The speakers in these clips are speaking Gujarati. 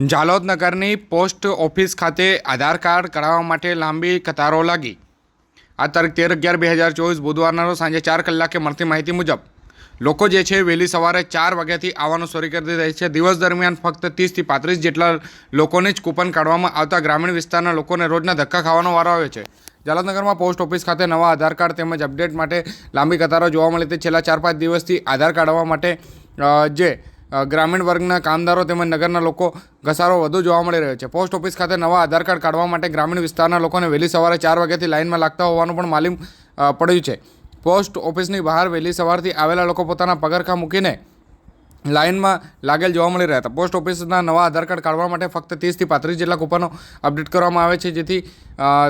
જાલોદ નગરની પોસ્ટ ઓફિસ ખાતે આધાર કાર્ડ કઢાવવા માટે લાંબી કતારો લાગી. આ તારીખ તેર અગિયાર બે હજાર ચોવીસ બુધવારના રોજ સાંજે ચાર કલાકે મળતી માહિતી મુજબ, લોકો જે છે વહેલી સવારે ચાર વાગ્યાથી આવવાનું શરૂ કરી દે છે. દિવસ દરમિયાન ફક્ત ત્રીસથી પાંત્રીસ જેટલા લોકોને જ કૂપન કાઢવામાં આવતા ગ્રામીણ વિસ્તારના લોકોને રોજના ધક્કા ખાવાનો વારો આવે છે. જાલોદનગરમાં પોસ્ટ ઓફિસ ખાતે નવા આધાર કાર્ડ તેમજ અપડેટ માટે લાંબી કતારો જોવા મળી હતી. છેલ્લા ચાર પાંચ દિવસથી આધાર કાઢવા માટે જે ગ્રામીણ વર્ગના કામદારો તેમજ નગરના લોકો ઘસારો વધુ જોવા મળી રહ્યો છે. પોસ્ટ ઓફિસ ખાતે નવા આધાર કાર્ડ કાઢવા માટે ગ્રામીણ વિસ્તારના લોકોને વહેલી સવારે ચાર વાગ્યાથી લાઇનમાં લાગતા હોવાનું પણ માલુમ પડ્યું છે. પોસ્ટ ઓફિસની બહાર વહેલી સવારથી આવેલા લોકો પોતાના પગરખા મૂકીને લાઇનમાં લાગેલ જોવા મળી રહ્યા હતા. પોસ્ટ ઓફિસના નવા આધાર કાર્ડ કાઢવા માટે ફક્ત ત્રીસથી પાંત્રીસ જેટલા કૂપનો અપડેટ કરવામાં આવે છે. જેથી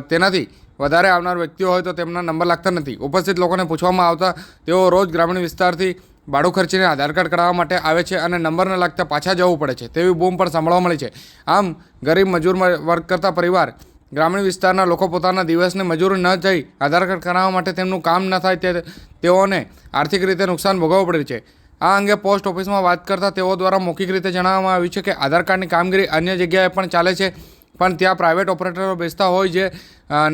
તેનાથી વધારે આવનાર વ્યક્તિઓ હોય તો તેમના નંબર લાગતા નથી. ઉપસ્થિત લોકોને પૂછવામાં આવતા તેઓ રોજ ગ્રામીણ વિસ્તારથી ભાડું ખર્ચીને આધાર કાર્ડ કઢાવવા માટે આવે છે અને નંબર લાગતા પાછા જવું પડે છે. તેવી બૂમ પણ સાંભળવા મળી છે. આમ, ગરીબ મજૂર વર્ગ કરતા પરિવાર, ગ્રામીણ વિસ્તારના લોકો પોતાના દિવસને મજૂર ન જઈ આધાર કાર્ડ કરાવવા માટે તેમનું કામ ન થાય તે, તેઓને આર્થિક રીતે નુકસાન ભોગવવું પડે છે. આ અંગે પોસ્ટ ઓફિસમાં વાત કરતાં તેઓ દ્વારા મૌખિક રીતે જણાવવામાં આવ્યું છે કે આધાર કાર્ડની કામગીરી અન્ય જગ્યાએ પણ ચાલે છે. પણ ત્યાં પ્રાઇવેટ ઓપરેટરો બેસતા હોય જે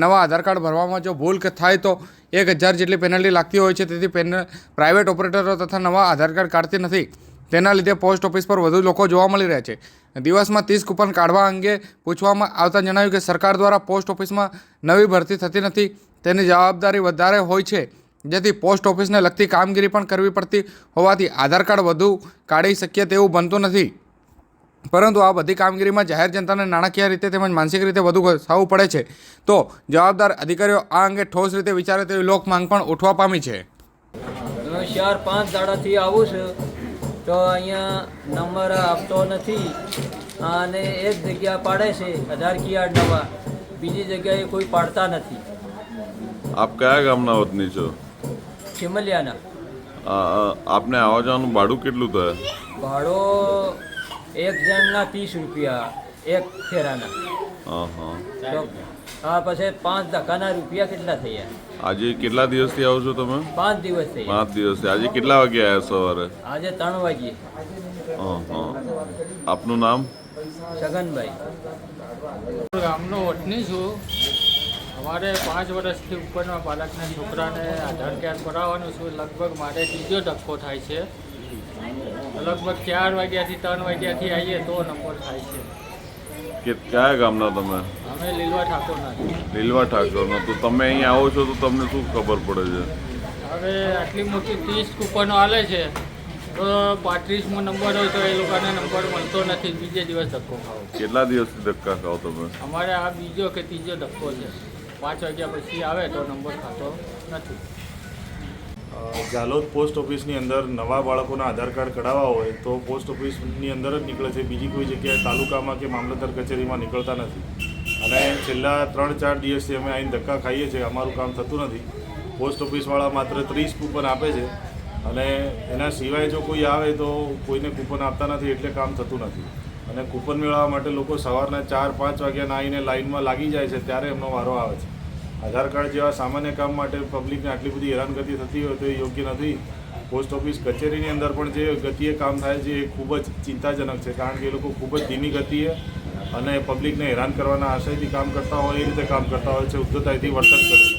નવા આધાર કાર્ડ ભરવામાં જો ભૂલ થાય તો એક હજાર જેટલી પેનલ્ટી લાગતી હોય છે. તેથી પેન પ્રાઇવેટ ઓપરેટરો તથા નવા આધાર કાર્ડ કાઢતી નથી. તેના લીધે પોસ્ટ ઓફિસ પર વધુ લોકો જોવા મળી રહ્યા છે. દિવસમાં ત્રીસ કૂપન કાઢવા અંગે પૂછવામાં આવતા જણાવ્યું કે સરકાર દ્વારા પોસ્ટ ઓફિસમાં નવી ભરતી થતી નથી. તેની જવાબદારી વધારે હોય છે. જેથી પોસ્ટ ઓફિસને લગતી કામગીરી પણ કરવી પડતી હોવાથી આધાર કાર્ડ વધુ કાઢી શકીએ તેવું બનતું નથી. પરંતુ આ બધી કામગીરીમાં જાહેર જનતાને નાણાકીય રીતે તેમજ માનસિક રીતે વધુ ઘસાવવું પડે છે. તો જવાબદાર અધિકારીઓ આ અંગે ઠોસ રીતે વિચારે તેવી લોક માંગ પણ ઉઠવા પામી છે. ચાર પાંચ દાડાથી આવું છું. તો અહીંયા નંબર આપતો નથી. અને એક જગ્યા પાડે છે હજાર કાર્ડ નવા. બીજી જગ્યાએ કોઈ પાડતા નથી. આપ કયા ગામના વતની છો? આ, આપને આવવા જવાનું ભાડું કેટલું થાય? ભાડો એક જણના ત્રીસ રૂપિયા એક ફેરાના. હા પછી પાંચ ધક્કાના રૂપિયા કેટલા થયા? આજે કેટલા દિવસથી આવો છો તમે? પાંચ દિવસ થયા. પાંચ દિવસથી આજે કેટલા વાગે આવ્યા સવારે? આજે ત્રણ વાગ્યે. હા હા આપનું નામ? છગનભાઈ. ગામનો વતની છું. અમારે પાંચ વર્ષથી ઉપરના બાળકના છોકરાને આધાર કાર્ડ કરાવવાનું છું. લગભગ મારે ત્રીજો ધક્કો થાય છે. લગભગ ચાર વાગ્યાથી ત્રણ વાગ્યાથી આવીએ તો નંબર થાય છે. કે કયા ગામના તમે? અમે લીલવા ઠાકોરના. લીલવા ઠાકોરનો. તો તમે અહીં આવો છો તો તમને શું ખબર પડે છે? હવે આટલી મોટી ત્રીસ કૂપનો આલે છે તો પાંત્રીસમો નંબર હોય તો એ લોકોને નંબર મળતો નથી બીજે દિવસ ધક્કો ખાવ કેટલા દિવસથી ધક્કા ખાઓ તમે? અમારે આ બીજો કે ત્રીજો ધક્કો છે. પાંચ વાગ્યા પછી આવે તો નંબર ખાતો નથી. ઝાલોદ પોસ્ટ ઓફિસની અંદર નવા બાળકોના આધાર કાર્ડ કઢાવવા હોય તો પોસ્ટ ઓફિસની અંદર જ નીકળે છે. બીજી કોઈ જગ્યાએ તાલુકામાં કે મામલતદાર કચેરીમાં નીકળતા નથી. અને છેલ્લા ત્રણ ચાર દિવસથી અમે અહીં ધક્કા ખાઈએ છીએ. અમારું કામ થતું નથી. પોસ્ટ ઓફિસવાળા માત્ર ત્રીસ કૂપન આપે છે. અને એના સિવાય જો કોઈ આવે તો કોઈને કૂપન આપતા નથી એટલે કામ થતું નથી. અને કૂપન મેળવવા માટે લોકો સવારના ચાર પાંચ વાગ્યાના આવીને લાઇનમાં લાગી જાય છે ત્યારે એમનો વારો આવે છે. આધાર કાર્ડ જેવા સામાન્ય કામ માટે પબ્લિકને આટલી બધી હેરાનગતિ થતી હોય તો એ યોગ્ય નથી. પોસ્ટ ઓફિસ કચેરીની અંદર પણ જે ગતિએ કામ થાય છે એ ખૂબ જ ચિંતાજનક છે. કારણ કે એ લોકો ખૂબ જ ધીમી ગતિએ અને પબ્લિકને હેરાન કરવાના આશયથી કામ કરતા હોય એ રીતે કામ કરતા હોય છે ઉદ્ધતાઈથી વર્તન કરે છે.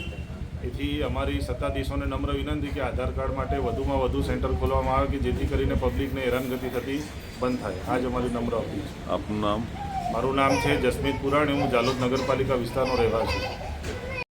એથી અમારી સત્તાધીશોને નમ્ર વિનંતી કે આધાર કાર્ડ માટે વધુમાં વધુ સેન્ટર ખોલવામાં આવે કે જેથી કરીને પબ્લિકને હેરાનગતિ થતી બંધ થાય. આ જ અમારી નમ્ર અપીલ છે. આપનું નામ? મારું નામ છે જસમીત પુરાણી. હું જાલોદ નગરપાલિકા વિસ્તારનો રહેવાસી છું.